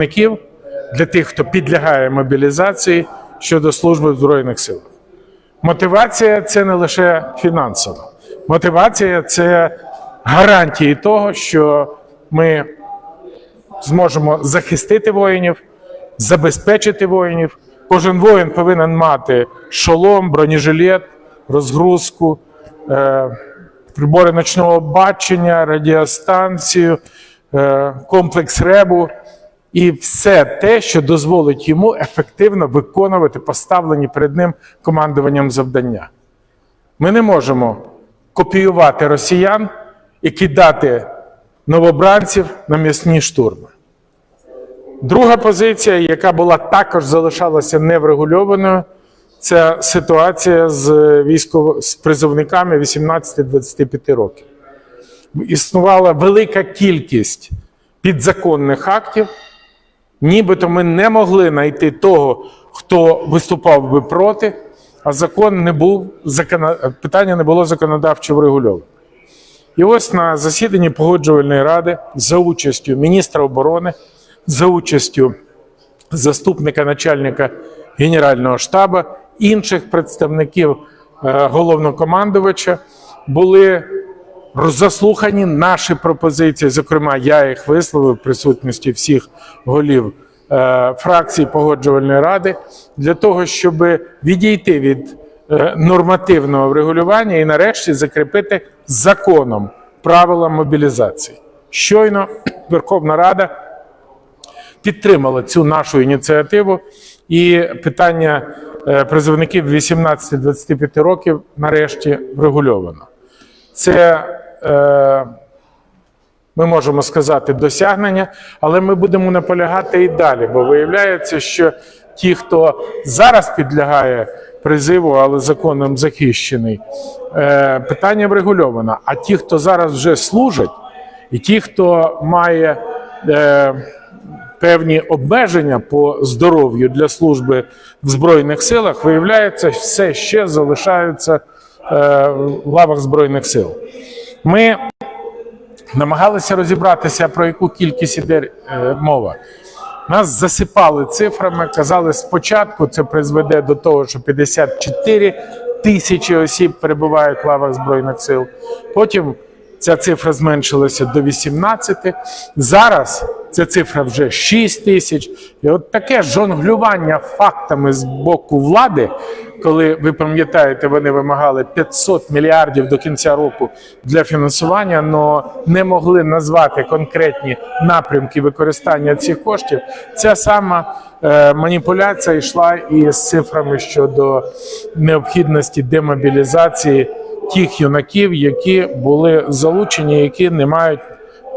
представників для тих, хто підлягає мобілізації щодо служби в Збройних силах. Мотивація це не лише фінансова. Мотивація це гарантії того, що ми зможемо захистити воїнів, забезпечити воїнів. Кожен воїн повинен мати шолом, бронежилет, розгрузку, е, прибори ночного бачення, радіостанцію, е, комплекс ребу і все те, що дозволить йому ефективно виконувати поставлені перед ним командуванням завдання. Ми не можемо копіювати росіян і кидати новобранців на м'ясні штурми. Друга позиція, яка була також залишалася неврегульованою, це ситуація з військово з призовниками 18-25 років. Існувала велика кількість підзаконних актів, нібито ми не могли знайти того, хто виступав би проти, а закон не був питання не було законодавчо врегульоване. І ось на засіданні погоджувальної ради за участю міністра оборони, за участю заступника начальника Генерального штабу, інших представників е, головнокомандувача були заслухані наші пропозиції. Зокрема, я їх висловив в присутності всіх голів е, фракцій погоджувальної ради для того, щоб відійти від е, нормативного врегулювання і нарешті закріпити законом правила мобілізації. Щойно Верховна Рада підтримала цю нашу ініціативу, і питання е, призовників 18-25 років нарешті врегульовано. Це е, ми можемо сказати досягнення, але ми будемо наполягати і далі, бо виявляється, що ті, хто зараз підлягає призиву, але законом захищений, е, питання врегульовано. А ті, хто зараз вже служать, і ті, хто має е, певні обмеження по здоров'ю для служби в Збройних силах, виявляється, все ще залишаються е, в лавах Збройних сил. Ми намагалися розібратися, про яку кількість іде е, мова. Нас засипали цифрами, казали, спочатку це призведе до того, що 54 тисячі осіб перебувають в лавах Збройних сил. Потім ця цифра зменшилася до 18. Зараз ця цифра вже 6 тисяч. І от таке жонглювання фактами з боку влади, коли ви пам'ятаєте, вони вимагали 500 мільярдів до кінця року для фінансування, але не могли назвати конкретні напрямки використання цих коштів. Ця сама е, маніпуляція йшла і з цифрами щодо необхідності демобілізації тих юнаків, які були залучені, які не мають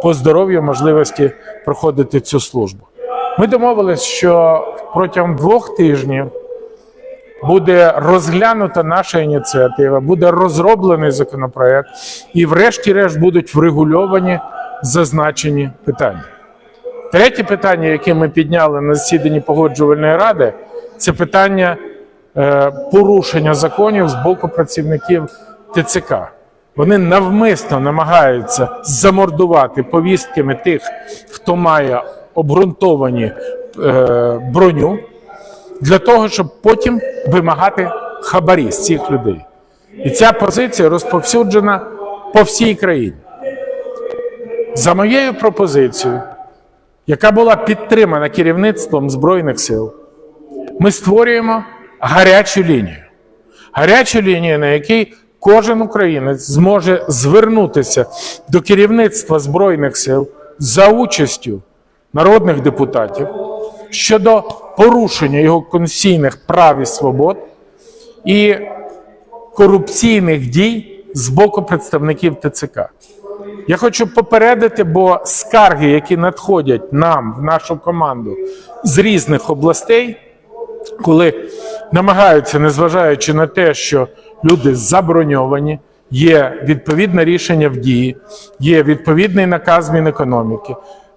по здоров'ю можливості проходити цю службу. Ми домовились, що протягом двох тижнів буде розглянута наша ініціатива, буде розроблений законопроект, і, врешті-решт, будуть врегульовані зазначені питання. Третє питання, яке ми підняли на засіданні погоджувальної ради, це питання е, порушення законів з боку працівників ТЦК. Вони навмисно намагаються замордувати повістками тих, хто має обґрунтовані е, броню, для того, щоб потім вимагати хабарі з цих людей. І ця позиція розповсюджена по всій країні. За моєю пропозицією, яка була підтримана керівництвом Збройних сил, ми створюємо гарячу лінію. Гарячу лінію, на якій кожен українець зможе звернутися до керівництва Збройних сил за участю народних депутатів щодо порушення його конституційних прав і свобод і корупційних дій з боку представників ТЦК. Я хочу попередити, бо скарги, які надходять нам в нашу команду з різних областей, коли намагаються, незважаючи на те, що люди заброньовані, є відповідне рішення в дії, є відповідний наказ Мінекономіки,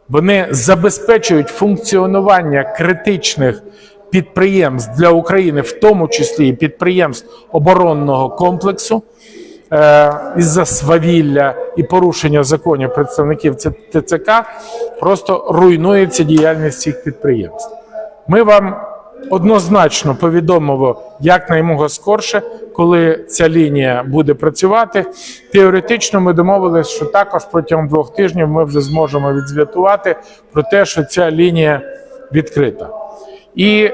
вони забезпечують функціонування критичних підприємств для України, в тому числі і підприємств оборонного комплексу. е, із-за свавілля і порушення законів представників ТЦК просто руйнується діяльність цих підприємств. Ми вам однозначно повідомимо якнаймога скорше, коли ця лінія буде працювати. Теоретично ми домовилися, що також протягом двох тижнів ми вже зможемо відзвітувати про те, що ця лінія відкрита. І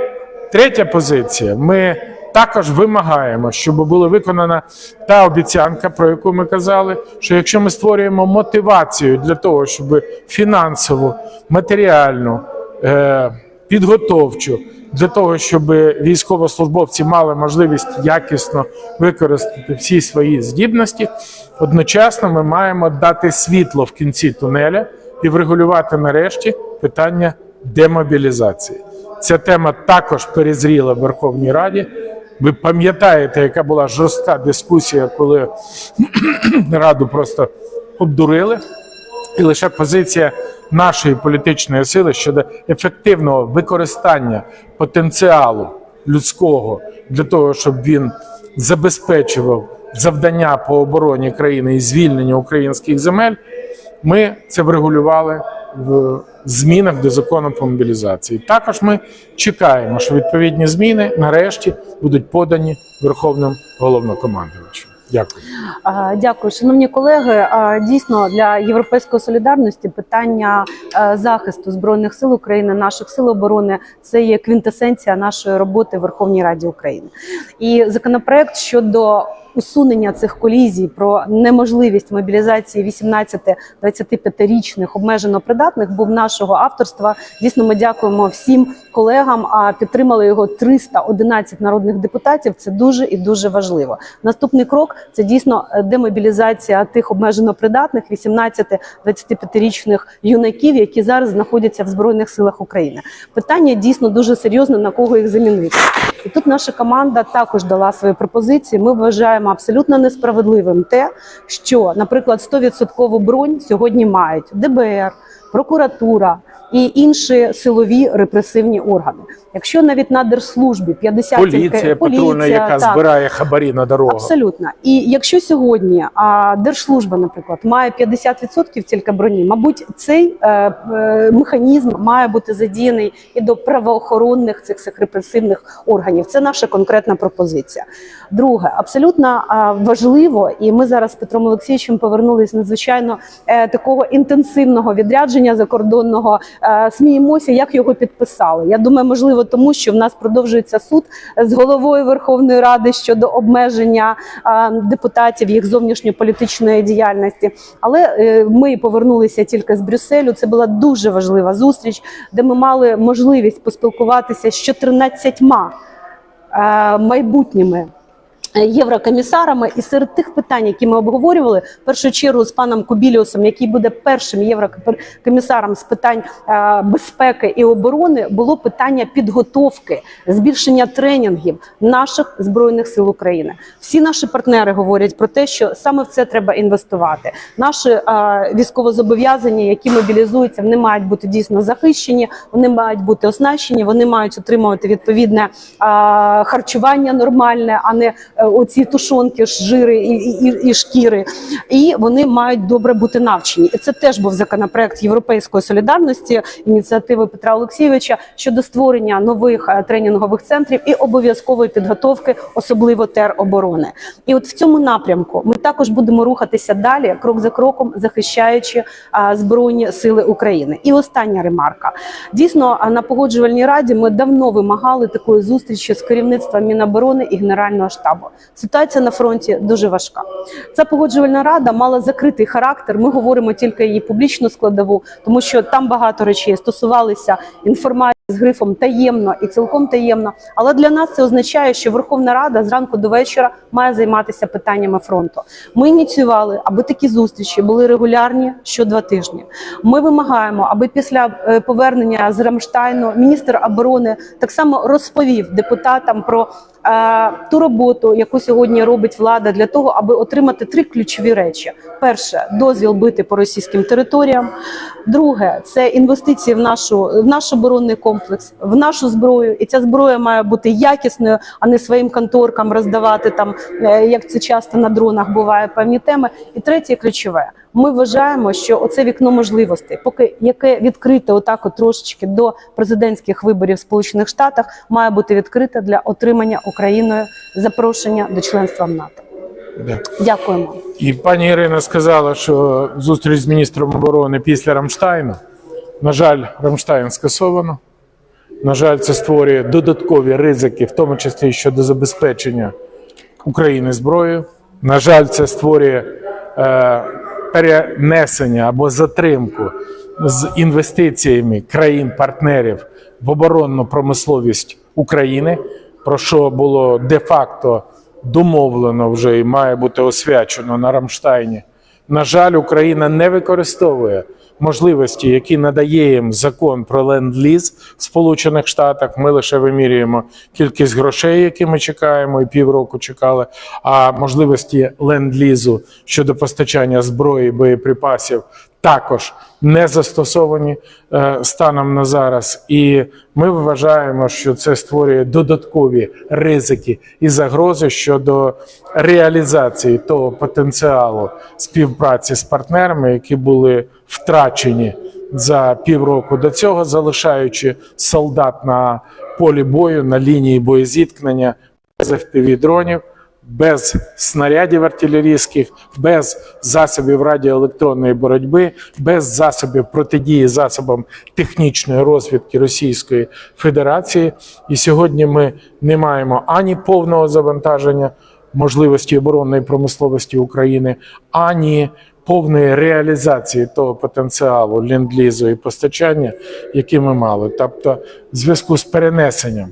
третя позиція: ми також вимагаємо, щоб була виконана та обіцянка, про яку ми казали, що якщо ми створюємо мотивацію для того, щоб фінансову, матеріальну, е, підготовчу, для того, щоб військовослужбовці мали можливість якісно використати всі свої здібності, одночасно ми маємо дати світло в кінці тунеля і врегулювати нарешті питання демобілізації. Ця тема також перезріла в Верховній Раді. Ви пам'ятаєте, яка була жорстка дискусія, коли Раду просто обдурили, і лише позиція нашої політичної сили щодо ефективного використання потенціалу людського для того, щоб він забезпечував завдання по обороні країни і звільнення українських земель. Ми це врегулювали в змінах до закону про мобілізації. Також ми чекаємо, що відповідні зміни нарешті будуть подані Верховним головнокомандувачем. Дякую. Дякую, шановні колеги. Дійсно, для європейської солідарності питання е, захисту збройних сил України, наших сил оборони це є квінтесенція нашої роботи в Верховній Раді України. І законопроект щодо усунення цих колізій про неможливість мобілізації 18-25-річних обмежено придатних був нашого авторства. Дійсно, ми дякуємо всім колегам. А підтримали його 311 народних депутатів. Це дуже і дуже важливо. Наступний крок це дійсно е, демобілізація тих обмежено придатних 18-25-річних юнаків, які зараз знаходяться в збройних силах України. Питання дійсно дуже серйозне на кого їх замінити. І тут наша команда також дала свої пропозиції. Ми вважаємо абсолютно несправедливим те, що, наприклад, 100% бронь сьогодні мають ДБР, прокуратура і інші силові репресивні органи. Якщо навіть на держслужбі 50 Поліція патрульна, яка так, збирає хабарі на дорогах. Абсолютно. І якщо сьогодні а, держслужба, наприклад, має 50% тільки броні, мабуть, цей е, е, механізм має бути задіяний і до правоохоронних цих цих репресивних органів. Це наша конкретна пропозиція. Друге, абсолютно а, важливо, і ми зараз з Петром Олексійовичем повернулись надзвичайно е, такого інтенсивного відрядження закордонного. Е, сміємося, як його підписали. Я думаю, можливо, тому що в нас продовжується суд з головою Верховної Ради щодо обмеження депутатів їх зовнішньополітичної діяльності. Але е, ми повернулися тільки з Брюсселю. Це була дуже важлива зустріч, де ми мали можливість поспілкуватися з 14 е, майбутніми. Е, Єврокомісарами, і серед тих питань, які ми обговорювали, в першу чергу з паном Кубіліусом, який буде першим єврокомісаром з питань е, безпеки і оборони, було питання підготовки, збільшення тренінгів наших збройних сил України. Всі наші партнери говорять про те, що саме в це треба інвестувати. Наші е, військовозобов'язані, які мобілізуються, вони мають бути дійсно захищені, вони мають бути оснащені, вони мають отримувати відповідне харчування нормальне, а не оці тушонки, жири і, і, і шкіри. І вони мають добре бути навчені. І це теж був законопроект Європейської солідарності, ініціативи Петра Олексійовича щодо створення нових е, тренінгових центрів і обов'язкової підготовки, особливо тероборони. І от в цьому напрямку ми також будемо рухатися далі, крок за кроком, захищаючи а, збройні сили України. І остання ремарка. Дійсно, на погоджувальній раді ми давно вимагали такої зустрічі з керівництвом Міноборони і Генерального штабу. Ситуація на фронті дуже важка. Ця погоджувальна рада мала закритий характер. Ми говоримо тільки її публічну складову, тому що там багато речей стосувалися інформації з грифом таємно і цілком таємно. Але для нас це означає, що Верховна Рада зранку до вечора має займатися питаннями фронту. Ми ініціювали, аби такі зустрічі були регулярні що два тижні. Ми вимагаємо, аби після е, повернення з Рамштайну міністр оборони так само розповів депутатам про ту роботу, яку сьогодні робить влада для того, аби отримати три ключові речі: перше дозвіл бити по російським територіям. Друге це інвестиції в нашу в наш оборонний комплекс, в нашу зброю. І ця зброя має бути якісною, а не своїм конторкам роздавати там, е, як це часто на дронах буває певні теми. І третє ключове. Ми вважаємо, що оце вікно можливостей, поки яке відкрите отак от трошечки до президентських виборів в Сполучених Штатах, має бути відкрите для отримання Україною запрошення до членства в НАТО. Да. Дякуємо. І пані Ірина сказала, що зустріч з міністром оборони після Рамштайну. На жаль, Рамштайн скасовано. На жаль, це створює додаткові ризики, в тому числі щодо забезпечення України зброєю. На жаль, це створює е, перенесення або затримку з інвестиціями країн-партнерів в оборонну промисловість України, про що було де-факто домовлено вже і має бути освячено на Рамштайні. На жаль, Україна не використовує можливості, які надає їм закон про ленд-ліз в Сполучених Штатах. Ми лише вимірюємо кількість грошей, які ми чекаємо, і півроку чекали. А можливості ленд-лізу щодо постачання зброї, боєприпасів також не застосовані е, станом на зараз. І ми вважаємо, що це створює додаткові ризики і загрози щодо реалізації того потенціалу співпраці з партнерами, які були втрачені за півроку до цього, залишаючи солдат на полі бою на лінії боєзіткнення без FPV дронів без снарядів артилерійських, без засобів радіоелектронної боротьби, без засобів протидії засобам технічної розвідки Російської Федерації. І сьогодні ми не маємо ані повного завантаження можливості оборонної промисловості України, ані повної реалізації того потенціалу ленд-лізу і постачання, який ми мали. Тобто, в зв'язку з перенесенням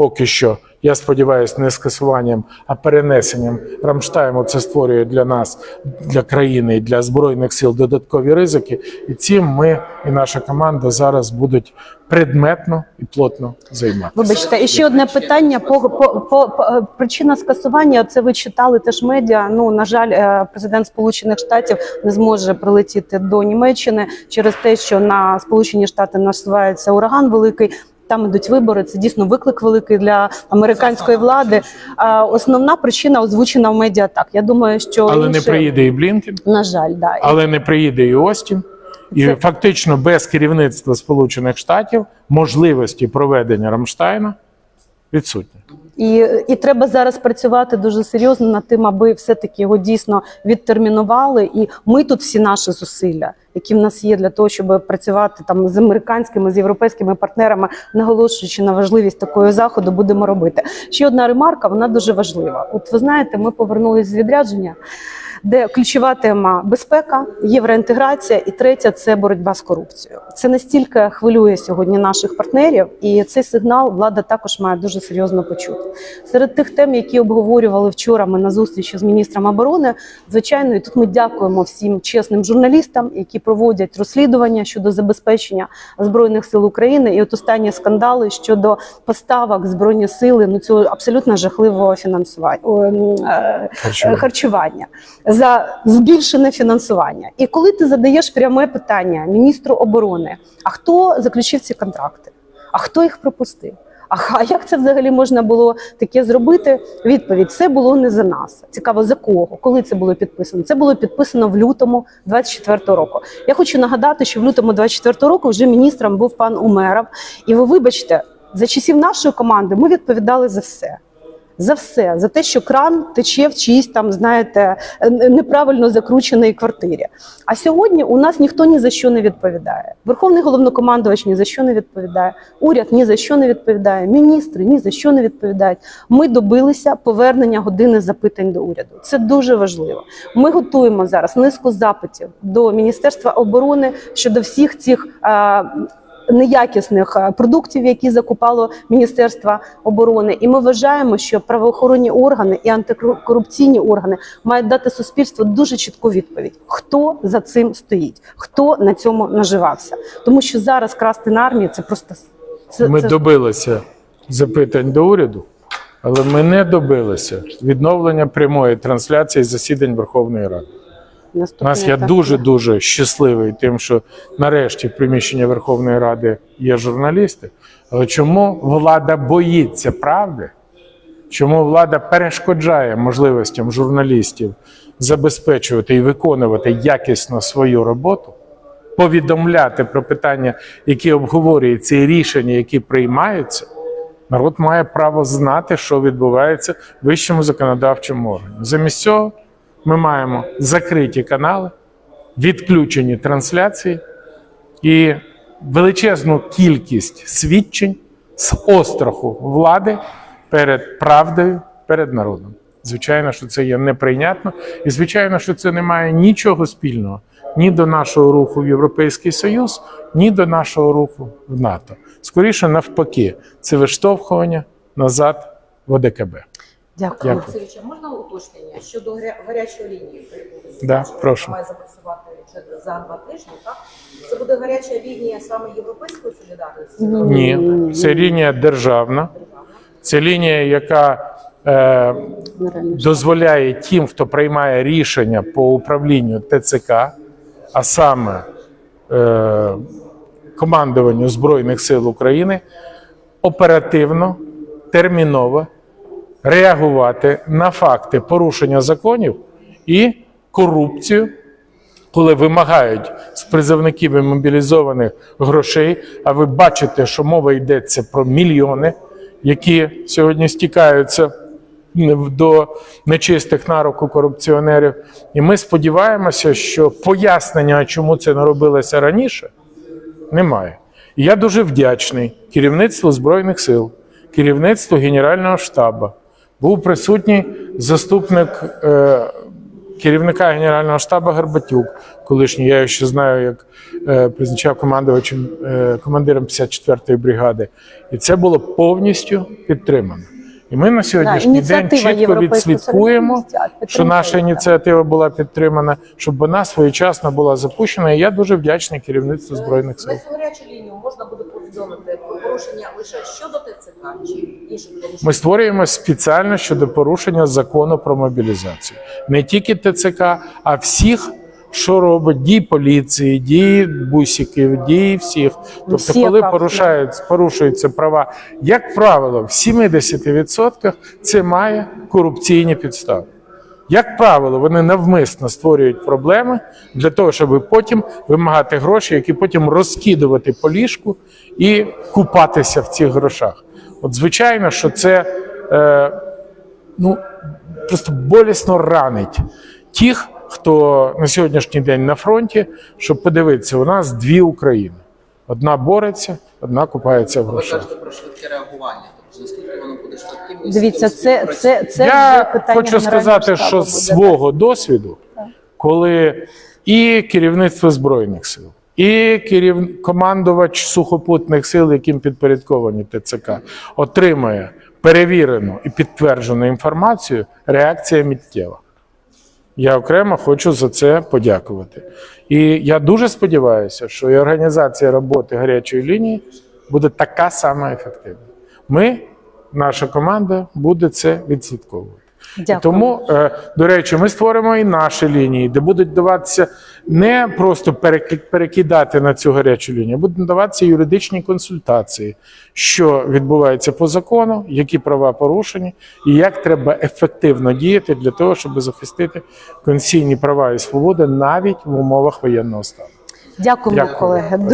поки що, я сподіваюся, не скасуванням, а перенесенням Рамштайму це створює для нас, для країни для збройних сил додаткові ризики. І цим ми і наша команда зараз будуть предметно і плотно займатися. Вибачте, і ще одне питання по, по, по, причина скасування. Це ви читали теж медіа. Ну на жаль, е, президент Сполучених Штатів не зможе прилетіти до Німеччини через те, що на Сполучені Штати насувається ураган великий. Там ідуть вибори. Це дійсно виклик великий для американської влади. Основна причина озвучена в медіа так. Я думаю, що Але не приїде і Блінкен, на жаль, да але не приїде і Остін. І Це- фактично без керівництва Сполучених Штатів можливості проведення Рамштайна відсутні. І, і треба зараз працювати дуже серйозно над тим, аби все-таки його дійсно відтермінували. І ми тут всі наші зусилля, які в нас є для того, щоб працювати там з американськими з європейськими партнерами, наголошуючи на важливість такого заходу, будемо робити. Ще одна ремарка, вона дуже важлива. От ви знаєте, ми повернулись з відрядження. Де ключова тема безпека, євроінтеграція, і третя це боротьба з корупцією. Це настільки хвилює сьогодні наших партнерів, і цей сигнал влада також має дуже серйозно почути. Серед тих тем, які обговорювали вчора, ми на зустрічі з міністром оборони. Звичайно, і тут ми дякуємо всім чесним журналістам, які проводять розслідування щодо забезпечення збройних сил України. І от останні скандали щодо поставок збройні сили ну цього абсолютно жахливого фінансування о, е, Харчування. За збільшене фінансування. І коли ти задаєш пряме питання міністру оборони: а хто заключив ці контракти? А хто їх пропустив? А як це взагалі можна було таке зробити? Відповідь: це було не за нас. Цікаво, за кого? Коли це було підписано? Це було підписано в лютому 24 року. Я хочу нагадати, що в лютому 24 року вже міністром був пан Умеров. І ви вибачте, за часів нашої команди ми відповідали за все. За все, за те, що кран тече в чиїсь там, знаєте, неправильно закрученій квартирі. А сьогодні у нас ніхто ні за що не відповідає. Верховний головнокомандувач ні за що не відповідає. Уряд ні за що не відповідає. Міністри ні за що не відповідають. Ми добилися повернення години запитань до уряду. Це дуже важливо. Ми готуємо зараз низку запитів до Міністерства оборони щодо всіх цих. е, Неякісних е, продуктів, які закупало Міністерство оборони, і ми вважаємо, що правоохоронні органи і антикорупційні органи мають дати суспільству дуже чітку відповідь: хто за цим стоїть, хто на цьому наживався. Тому що зараз красти на армії це просто це, Ми це добилися запитань до уряду. Але ми не добилися відновлення прямої трансляції засідань Верховної Ради. У нас я дуже дуже щасливий тим, що нарешті в приміщенні Верховної Ради є журналісти. Але чому влада боїться правди? Чому влада перешкоджає можливостям журналістів забезпечувати і виконувати якісно свою роботу, повідомляти про питання, які обговорюються, і рішення, які приймаються? Народ має право знати, що відбувається в вищому законодавчому органі. Замість цього ми маємо закриті канали, відключені трансляції і величезну кількість свідчень з остраху влади перед правдою, перед народом. Звичайно, що це є неприйнятно, і звичайно, що це не має нічого спільного ні до нашого руху в Європейський Союз, ні до нашого руху в НАТО. Скоріше навпаки, це виштовхування назад в ОДКБ. Дякую. Дякую. Олексійович, а можна уточнення щодо гарячої лінії? Да, прошу. Має запрацювати за два тижні, так? Це буде гаряча лінія саме європейської солідарності? Ні. Ні, це лінія державна, Державна? це лінія, яка е, дозволяє тим, хто приймає рішення по управлінню ТЦК, а саме е, командуванню Збройних сил України, оперативно, терміново реагувати на факти порушення законів і корупцію, коли вимагають з призовників і мобілізованих грошей. А ви бачите, що мова йдеться про мільйони, які сьогодні стікаються до нечистих на руку корупціонерів. І ми сподіваємося, що пояснення, чому це не робилося раніше, немає. І я дуже вдячний керівництву Збройних сил, керівництву Генерального штабу. Був присутній заступник е, керівника Генерального штабу Горбатюк, колишній, я його ще знаю, як е, призначав командувачем, е, командиром 54-ї бригади. І це було повністю підтримано. І ми на сьогоднішній день чітко відслідкуємо, що наша ініціатива була підтримана, щоб вона своєчасно була запущена. І я дуже вдячний керівництву збройних сил. На цю гарячу лінію можна буде повідомити про порушення лише щодо ТЦК чи інших порушень? Ми створюємо спеціально щодо порушення закону про мобілізацію. Не тільки ТЦК, а всіх, що робить дії поліції, дії бусиків, дії всіх. Тобто, коли абсолютно. порушуються права, як правило, в 70% це має корупційні підстави. Як правило, вони навмисно створюють проблеми для того, щоб потім вимагати гроші, які потім розкидувати по ліжку і купатися в цих грошах. От звичайно, що це е, ну, просто болісно ранить тих, хто на сьогоднішній день на фронті, щоб подивитися, у нас дві України. Одна бореться, одна купається в грошах. про швидке реагування. Тобто наскільки воно буде швидким? Дивіться, це, це, це вже Я питання хочу сказати, штабу що з свого досвіду, коли і керівництво збройних сил, і керів... командувач сухопутних сил, яким підпорядковані ТЦК, отримає перевірену і підтверджену інформацію, реакція миттєва. Я окремо хочу за це подякувати. І я дуже сподіваюся, що і організація роботи гарячої лінії буде така сама ефективна. Ми, наша команда, буде це відслідковувати. Дякую. Тому, е, до речі, ми створимо і наші лінії, де будуть даватися не просто перек- перекидати на цю гарячу лінію, а будуть надаватися юридичні консультації, що відбувається по закону, які права порушені, і як треба ефективно діяти для того, щоб захистити конституційні права і свободи навіть в умовах воєнного стану. Дякуємо, Дякую. колеги.